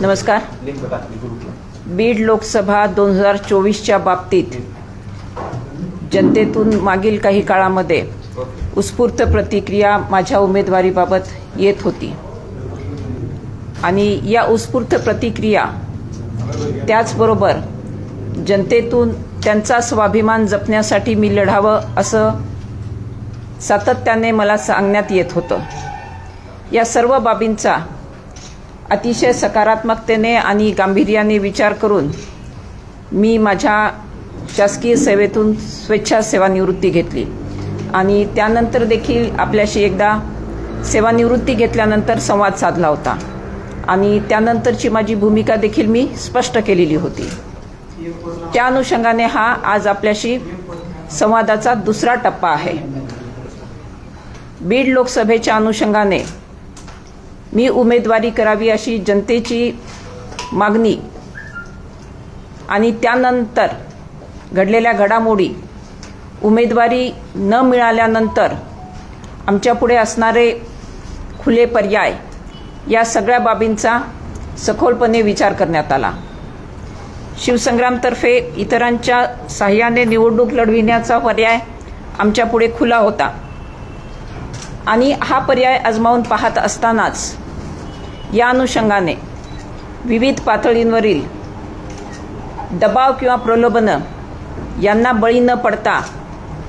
नमस्कार. बीड लोकसभा दोन हजार चोवीसच्या बाबतीत जनतेतून मागील काही काळामध्ये उत्स्फूर्त प्रतिक्रिया माझ्या उमेदवारीबाबत येत होती. आणि या उत्स्फूर्त प्रतिक्रिया त्याचबरोबर जनतेतून त्यांचा स्वाभिमान जपण्यासाठी मी लढावं असं सातत्याने मला सांगण्यात येत होतं. या सर्व बाबींचा अतिशय सकारात्मकतेने आणि गांभीर्याने विचार करून मी माझ्या शासकीय सेवेतून स्वेच्छा सेवानिवृत्ती घेतली. आणि त्यानंतर देखील आपल्याशी एकदा सेवानिवृत्ती घेतल्यानंतर संवाद साधला होता. आणि त्यानंतरची माझी भूमिका देखील मी स्पष्ट केलेली होती. त्या अनुषंगाने हा आज आपल्याशी संवादाचा दुसरा टप्पा आहे. बीड लोकसभेच्या अनुषंगाने मी उमेदवारी करावी अशी जनतेची मागणी. आणि त्यानंतर घडलेल्या घडामोडी उमेदवारी न मिळाल्यानंतर आमच्यापुढे असणारे खुले पर्याय या सगळ्या बाबींचा सखोलपणे विचार करण्यात आला. शिवसंग्रामतर्फे इतरांच्या सहाय्याने निवडणूक लढविण्याचा पर्याय आमच्यापुढे खुला होता. आणि हा पर्याय आजमावून पाहत असतानाच या अनुषंगाने विविध पातळींवरील दबाव किंवा प्रलोभनं यांना बळी न पडता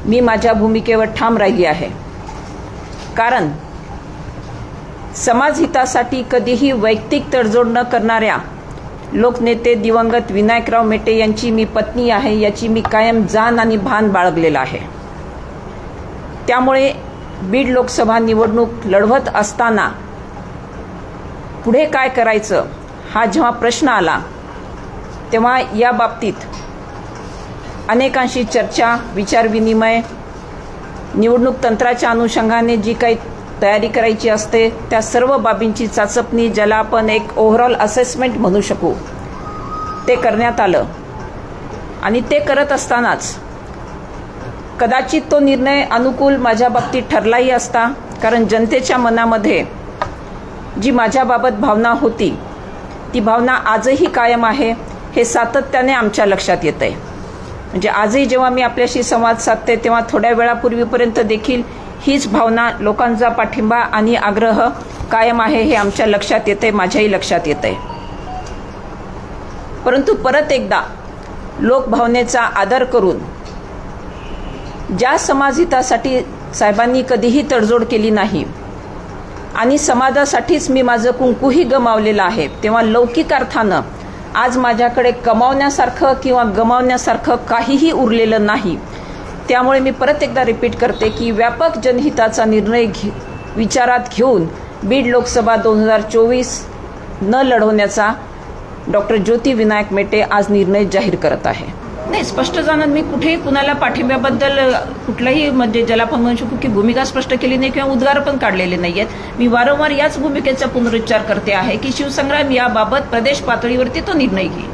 मी माझ्या भूमिकेवर ठाम राहिली आहे. कारण समाजहितासाठी कधीही वैयक्तिक तडजोड न करणाऱ्या लोकनेते दिवंगत विनायकराव मेटे यांची मी पत्नी आहे याची मी कायम जाण आणि भान बाळगलेलं आहे. त्यामुळे बीड लोकसभा निवडणूक लढवत असताना पुढे काय करायचं? हा जेव्हा प्रश्न आला तेव्हा या बाबतीत अनेकांशी चर्चा विचारविनिमय निवडणूक तंत्राच्या अनुषंगाने जी काही तयारी करायची असते त्या सर्व बाबींची चाचपणी ज्याला आपण एक ओव्हरऑल असेसमेंट म्हणू शकू ते करण्यात आलं. आणि ते करत असतानाच कदाचित तो निर्णय अनुकूल माझ्या बाबतीत ठरलाही असता कारण जनतेच्या मनामध्ये जी माझ्याबाबत भावना होती ती भावना आजही कायम आहे हे सातत्याने आमच्या लक्षात येत आहे म्हणजे आजही जेव्हा मी आपल्याशी संवाद साधते तेव्हा थोड्या वेळापूर्वीपर्यंत देखील हीच भावना लोकांचा पाठिंबा आणि आग्रह कायम आहे हे आमच्या लक्षात येते माझ्याही लक्षात येत आहे परंतु परत एकदा लोकभावनेचा आदर करून ज्या समाजहितासाठी साहेबांनी कधीही तडजोड केली नाही आणि समाजासाठीच मी माझं कुंकूही गमावलेलं आहे. तेव्हा लौकिक अर्थानं आज माझ्याकडे कमावण्यासारखं किंवा गमावण्यासारखं काहीही उरलेलं नाही. त्यामुळे मी परत एकदा रिपीट करते की व्यापक जनहिताचा निर्णय घे विचारात घेऊन बीड लोकसभा दोन हजार चोवीस न लढवण्याचा डॉक्टर ज्योती विनायक मेटे आज निर्णय जाहीर करत आहे. नाही स्पष्ट जाणार मी कुठेही कुणाला पाठिंब्याबद्दल कुठलाही म्हणजे ज्याला आपण म्हणू शकू की भूमिका स्पष्ट केली नाही किंवा उद्गार पण काढलेले नाही आहेत मी वारंवार याच भूमिकेचा पुनरुच्चार करते आहे की शिवसंग्राम याबाबत प्रदेश पातळीवरती तो निर्णय घेईल.